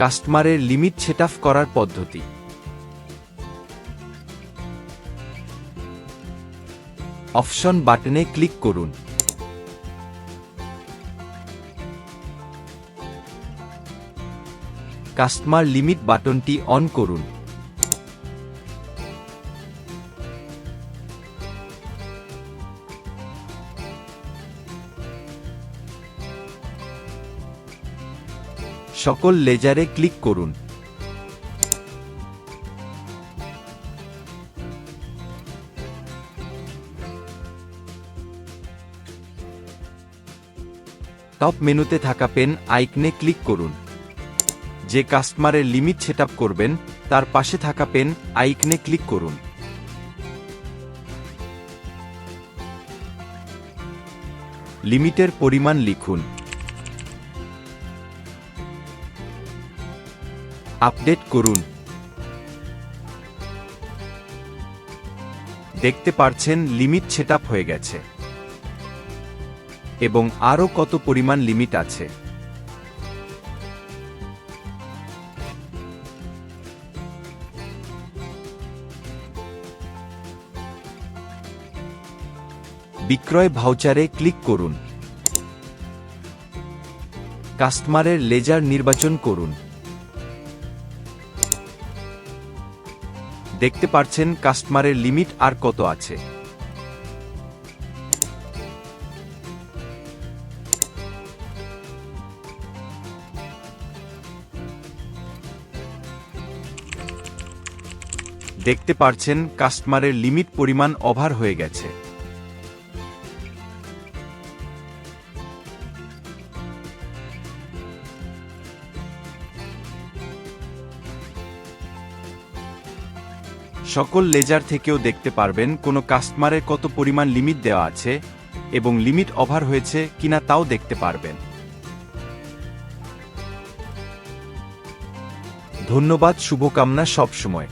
কাস্টমারের limit set up করার পদ্ধতি। অপশন বাটনে ক্লিক করুন। কাস্টমার লিমিট বাটনটি অন করুন। সকল লেজারে ক্লিক করুন। টপ মেনুতে থাকা পেন আইকনে ক্লিক করুন। যে কাস্টমারের লিমিট সেট করবেন, তার পাশে থাকা পেন আইকনে ক্লিক করুন। লিমিটের পরিমাণ লিখুন। আপডেট করুন। দেখতে পারছেন লিমিট সেট হয়ে গেছে। এবং আরও কত পরিমাণ লিমিট আছে। বিক্রয় ভাউচারে ক্লিক করুন। কাস্টমারের লেজার নির্বাচন করুন। দেখতে পারছেন কাস্টমারের লিমিট আর কত আছে। দেখতে পারছেন কাস্টমারের লিমিট পরিমাণ ওভার হয়ে গেছে। সকল লেজার থেকেও দেখতে পারবেন কোনো কাস্টমারের কত পরিমাণ লিমিট দেওয়া আছে এবং লিমিট ওভার হয়েছে কিনা তাও দেখতে পারবেন। ধন্যবাদ, শুভকামনা সবসময়।